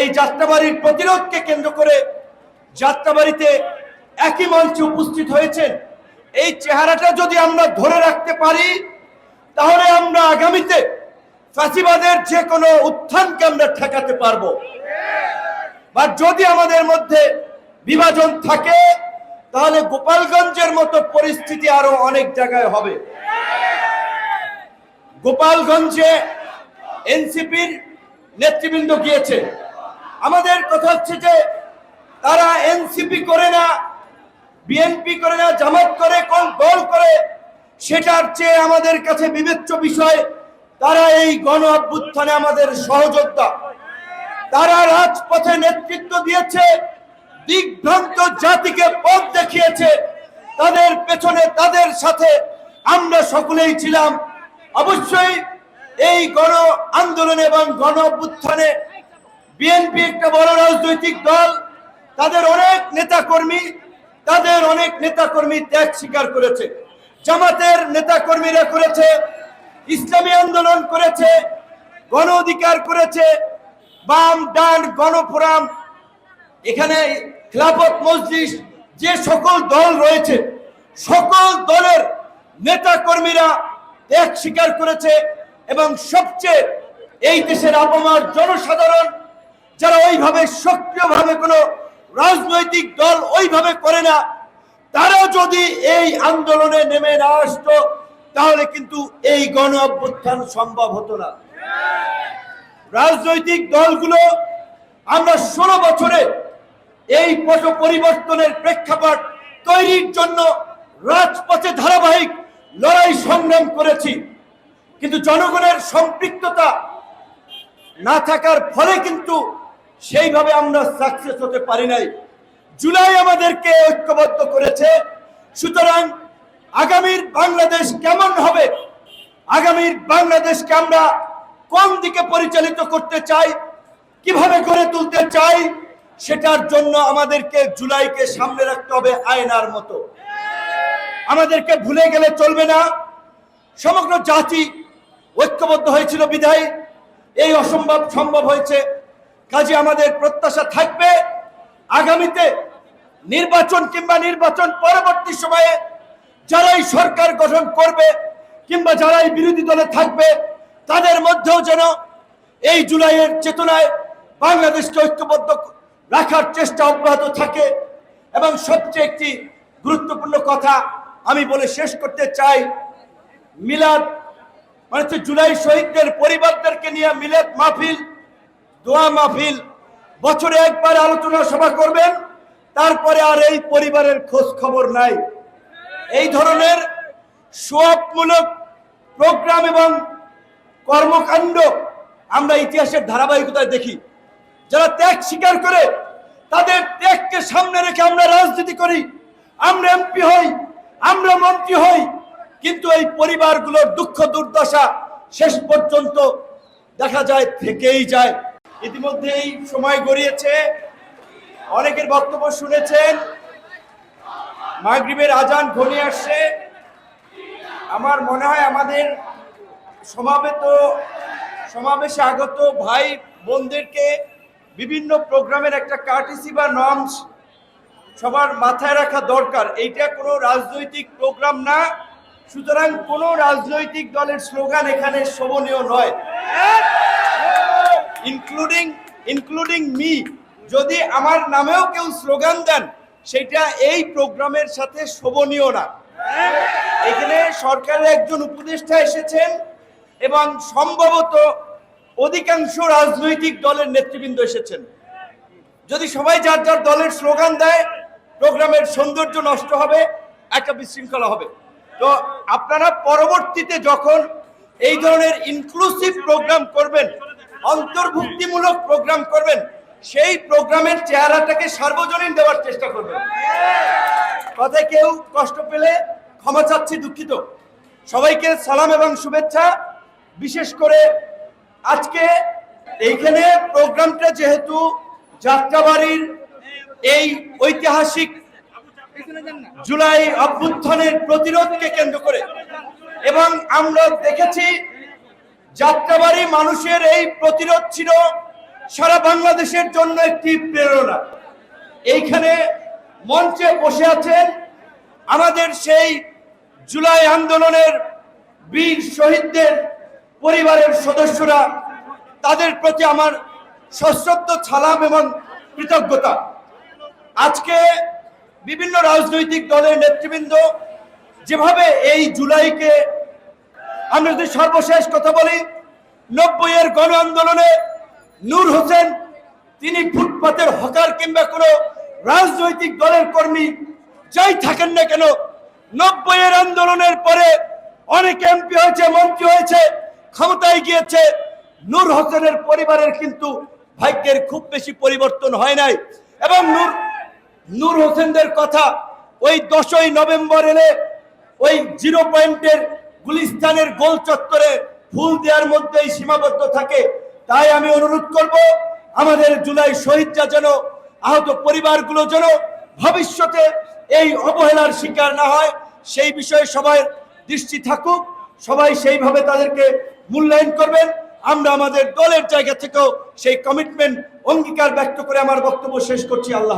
এই যাত্রাবাড়ির প্রতিরোধকে কেন্দ্র করে যাত্রাবাড়িতে একই মঞ্চে উপস্থিত হয়েছেন। এই চেহারাটা যদি আমরা ধরে রাখতে পারি, তাহলে আমরা আগামীতে ফাঁসিবাদের যে কোনো উত্থানকে আমরা ঠেকাতে পারব। বা যদি আমাদের মধ্যে বিভাজন থাকে, তাহলে গোপালগঞ্জের মতো পরিস্থিতি আরও অনেক জায়গায় হবে। গোপালগঞ্জে এনসিপির নেতৃবৃন্দ গিয়েছে আমাদের কথা হচ্ছে যে তারা এনসিপি করে না, বিএনপি করে না, জামাত করে, কোন, দল করে, সেটার চেয়ে আমাদের কাছে বিবেচ্য বিষয়, তারা এই গণ অভ্যুত্থানে আমাদের সহযোদ্ধা। তারা রাজপথে নেতৃত্ব দিয়েছে, দিগ্ভ্রান্ত জাতিকে পথ দেখিয়েছে, তাদের পেছনে, তাদের সাথে আমরা সকলেই ছিলাম। অবশ্যই এই গণ আন্দোলন এবং গণ অভ্যুত্থানে বিএনপি একটা বড় রাজনৈতিক দল, তাদের অনেক নেতাকর্মী, তাদের অনেক নেতাকর্মী ত্যাগ স্বীকার করেছে। জামাতের নেতাকর্মীরা করেছে, ইসলামী আন্দোলন করেছে, গণ অধিকার করেছে, বাম, ডান, গণফোরাম, এখানে খেলাফত মজলিস, যে সকল দল রয়েছে, সকল দলের নেতা কর্মীরা ত্যাগ স্বীকার করেছে এবং সবচেয়ে এই দেশের আবহাওয়ার জনসাধারণ যারা ওইভাবে সক্রিয়ভাবে কোনো রাজনৈতিক দল ওইভাবে করে না, তারাও যদি এই আন্দোলনে নেমে না আসতো, তাহলে কিন্তু এই গণ অভ্যুত্থান সম্ভব হতো না। রাজনৈতিক দলগুলো আমরা ষোলো বছরে এই পট পরিবর্তনের প্রেক্ষাপট তৈরির জন্য রাজপথে ধারাবাহিক লড়াই সংগ্রাম করেছি। কিন্তু জনগণের সম্পৃক্ততা না থাকার ফলে কিন্তু সেইভাবে আমরা সাকসেস হতে পারি নাই। জুলাই আমাদেরকে ঐক্যবদ্ধ করেছে। সুতরাং আগামীর বাংলাদেশ কেমন হবে? আগামীর বাংলাদেশকে আমরা কোন দিকে পরিচালিত করতে চাই? কীভাবে গড়ে তুলতে চাই? সেটার জন্য আমাদেরকে জুলাইকে সামনে রাখতে হবে আয়নার মতো। আমাদেরকে ভুলে গেলে চলবে না। সমগ্র জাতি ঐক্যবদ্ধ হয়েছিল বিধায়। এই অসম্ভব সম্ভব হয়েছে। কাজে আমাদের প্রত্যাশা থাকবে। আগামীতে নির্বাচন কিংবা নির্বাচন পরবর্তী সময়ে যারাই সরকার গঠন করবে কিংবা যারাই বিরোধী দলে থাকবে, তাদের মধ্যেও যেন এই জুলাইয়ের চেতনায় বাংলাদেশকে ঐক্যবদ্ধ রাখার চেষ্টা অব্যাহত থাকে। এবং সবচেয়ে একটি গুরুত্বপূর্ণ কথা আমি বলে শেষ করতে চাই, মিলাদ মানে জুলাই শহীদদের পরিবারদেরকে নিয়ে মিলাদ মাহফিল দোয়া মাহফিল, বছরে একবার আলোচনা সভা করবেন, তারপরে আর এই পরিবারের খোঁজ খবর নাই। এই ধরনের সোয়াবমূলক প্রোগ্রাম এবং কর্মকাণ্ড আমরা ইতিহাসের ধারাবাহিকতায় দেখি। যারা ত্যাগ স্বীকার করে, তাদের ত্যাগকে সামনে রেখে আমরা রাজনীতি করি, আমরা এমপি হই, আমরা মন্ত্রী হই, কিন্তু এই পরিবারগুলোর দুঃখ দুর্দশা শেষ পর্যন্ত দেখা যায়, থেকেই যায়। ইতিমধ্যেই সময় গড়িয়েছে। অনেকের বক্তব্য শুনেছেন, মাগরিবের আজান ঘনিয়ে আসছে। আমার মনে হয় আমাদের সমাবেত, সমাবেশে আগত ভাই বোনদেরকে বিভিন্ন প্রোগ্রামের একটা কার্টিসি বা নর্মস সবার মাথায় রাখা দরকার। এইটা কোনো রাজনৈতিক প্রোগ্রাম না, সুতরাং কোনো রাজনৈতিক দলের স্লোগান এখানে শোভনীয় নয়। ইনক্লুডিং ইনক্লুডিং মি যদি আমার নামেও কেউ স্লোগান দেন, সেটা এই প্রোগ্রামের সাথে শোভনীয় না। এখানে সরকারের একজন উপদেষ্টা এসেছেন এবং সম্ভবত অধিকাংশ রাজনৈতিক দলের নেতৃবৃন্দ এসেছেন। যদি সবাই যার যার দলের স্লোগান দেয় প্রোগ্রামের সৌন্দর্য নষ্ট হবে, একটা বিশৃঙ্খলা হবে। তো আপনারা পরবর্তীতে যখন এই ধরনের ইনক্লুসিভ প্রোগ্রাম করবেন অন্তর্ভুক্তিমূলক প্রোগ্রাম করবেন, সেই প্রোগ্রামের চেহারাটাকে সার্বজনীন দেওয়ার চেষ্টা করবেন। কথায় কেউ কষ্ট পেলে ক্ষমা চাচ্ছি দুঃখিত। সবাইকে সালাম এবং শুভেচ্ছা। বিশেষ করে আজকে এইখানে প্রোগ্রামটা যেহেতু যাত্রাবাড়ির এই ঐতিহাসিক জুলাই অভ্যুত্থানের প্রতিরোধকে কেন্দ্র করে। এবং আমরা দেখেছি যাত্রাবাড়ি মানুষের এই প্রতিরোধ ছিল সারা বাংলাদেশের জন্য একটি প্রেরণা। এইখানে মঞ্চে বসে আছেন আমাদের সেই জুলাই আন্দোলনের বীর শহীদদের পরিবারের সদস্যরা। তাদের প্রতি আমার সশ্রদ্ধ ছালাম এবং কৃতজ্ঞতা। আজকে বিভিন্ন রাজনৈতিক দলের নেতৃবৃন্দ যেভাবে এই জুলাইকে আমরা যদি সর্বশেষ কথা বলি নব্বই এর গণ আন্দোলনে নূর হোসেন, তিনি ফুটপাতের হকার কিংবা কোনো রাজনৈতিক দলের কর্মী যাই থাকেন না কেন নব্বই এর আন্দোলনের পরে অনেক এমপি হয়েছে, মন্ত্রী হয়েছে, ক্ষমতায় গিয়েছে। নূর হোসেনের পরিবারের কিন্তু ভাগ্যের খুব বেশি পরিবর্তন হয় নাই। এবং নূর নূর হোসেনদের কথা ওই দশই নভেম্বর এলে ওই জিরো পয়েন্টের গুলিস্তানের গোল চত্বরে ফুল দেওয়ার মধ্যেই সীমাবদ্ধ থাকে। তাই আমি অনুরোধ করব, আমাদের জুলাই শহীদরা যেন, আহত পরিবারগুলো যেন ভবিষ্যতে এই অবহেলার শিকার না হয়। সেই বিষয়ে সবাই দৃষ্টি থাকুক, সবাই সেইভাবে তাদেরকে মূল্যায়ন করবেন। আমরা আমাদের দলের জায়গা থেকেও সেই কমিটমেন্ট অঙ্গীকার ব্যক্ত করে আমার বক্তব্য শেষ করছি। আল্লাহ।